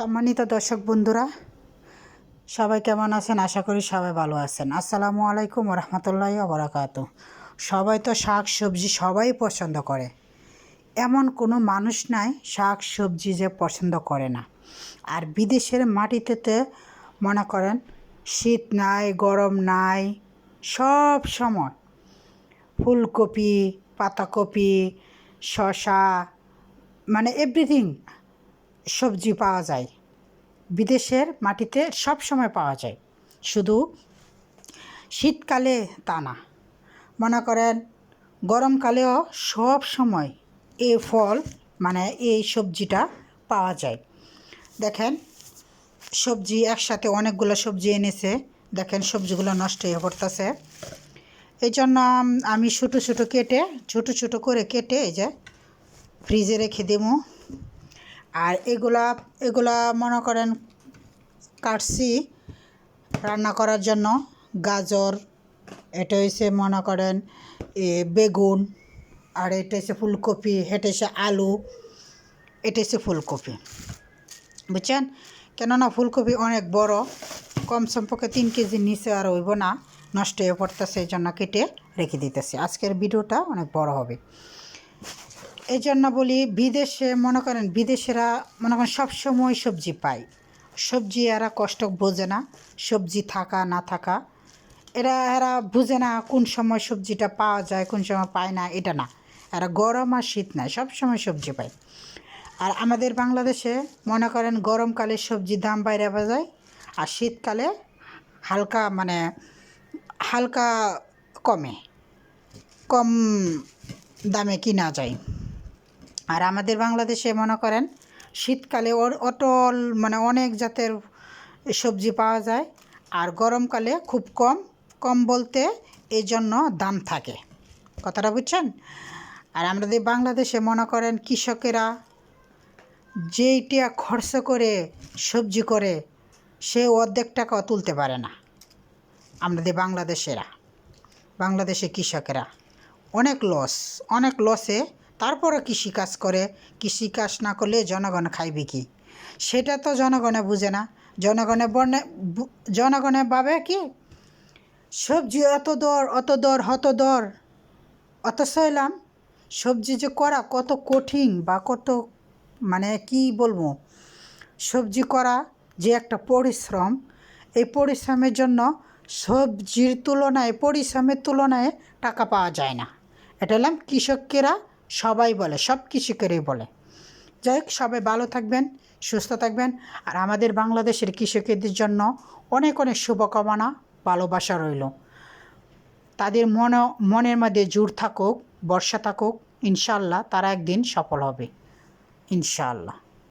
সম্মানিত দর্শক বন্ধুরা, সবাই কেমন আছেন? আশা করি সবাই ভালো আছেন। আসসালামু আলাইকুম রহমতুল্লাহ বরাকাত সবাই তো শাক সবজি সবাই পছন্দ করে। এমন কোনো মানুষ নাই শাক সবজি যে পছন্দ করে না। আর বিদেশের মাটিতে মনে করেন, শীত নাই, গরম নাই, সব সময় ফুলকপি, পাতাকপি শশা মানে এভরিথিং সবজি পাওয়া যায়। বিদেশের মাটিতে সব সময় পাওয়া যায়। শুধু শীতকালে তা না। মনে করেন, গরমকালেও সব সময় এই ফল মানে এই সবজিটা পাওয়া যায়। দেখেন, সবজি একসাথে অনেকগুলো সবজি এনেছে। দেখেন, সবজিগুলো নষ্ট হয়ে পড়তেছে। এই জন্য আমি ছোটো ছোটো কেটে, ছোটো ছোটো করে কেটে এই যে ফ্রিজে রেখে দেবো। আর এগুলা এগুলা মনে করেন কাটছি রান্না করার জন্য। গাজর, এটা হয়েছে মনে করেন এ বেগুন, আর এটা হচ্ছে ফুলকপি, এটা হচ্ছে আলু, এটা হচ্ছে ফুলকপি। বুঝছেন? কেননা ফুলকপি অনেক বড়, কম সম্পর্কে তিন কেজি নিচে আর হইব না, নষ্ট হয়ে পড়তেছে, এই জন্য কেটে রেখে দিতেছি। আজকের ভিডিওটা অনেক বড় হবে। এই জন্য বলি বিদেশে, মনে করেন বিদেশেরা মনে করেন সবসময় সবজি পায়। সবজি এরা কষ্ট বোঝে না, সবজি থাকা না থাকা। এরা এরা বুঝে না কোন সময় সবজিটা পাওয়া যায়, কোন সময় পায় না, এটা না। এরা গরম আর শীত নাই সব সময় সবজি পায়। আর আমাদের বাংলাদেশে মনে করেন গরমকালে সবজির দাম বাইরে যায়, আর শীতকালে হালকা মানে হালকা কমে, কম দামে কিনা যায়। আর আমাদের বাংলাদেশে মনে করেন শীতকালে অটল মানে অনেক জাতের সবজি পাওয়া যায় আর গরমকালে খুব কম কম বলতে এই জন্য দাম থাকে। কথাটা বুঝছেন? আর আমাদের বাংলাদেশে মনে করেন কৃষকেরা যেইটা খরচ করে সবজি করে, সে অর্ধেক টাকাও তুলতে পারে না। আমাদের বাংলাদেশেরা, বাংলাদেশে কৃষকেরা অনেক লস অনেক লসে তারপরে কৃষিকাজ করে কৃষিকাজ না করলে জনগণ খাইবে কি? সেটা তো জনগণে বুঝে না। জনগণে বনে জনগণে ভাবে কি? সবজি এত দর, অত দর, হত দর। অথচ এলাম, সবজি যে করা কত কঠিন বা কত মানে কি বলব? সবজি করা যে একটা পরিশ্রম, এই পরিশ্রমের জন্য সবজির তুলনায়, পরিশ্রমের তুলনায় টাকা পাওয়া যায় না। এটা হলাম কৃষকেরা সবাই বলে, সব কিছু করেই বলে। যাই হোক, সবাই ভালো থাকবেন, সুস্থ থাকবেন। আর আমাদের বাংলাদেশের কৃষকদের জন্য অনেক অনেক শুভকামনা, ভালোবাসা রইল। তাদের মন মনের মধ্যে জোর থাকুক বর্ষা থাকুক, ইনশাল্লাহ তারা একদিন সফল হবে। ইনশাআল্লাহ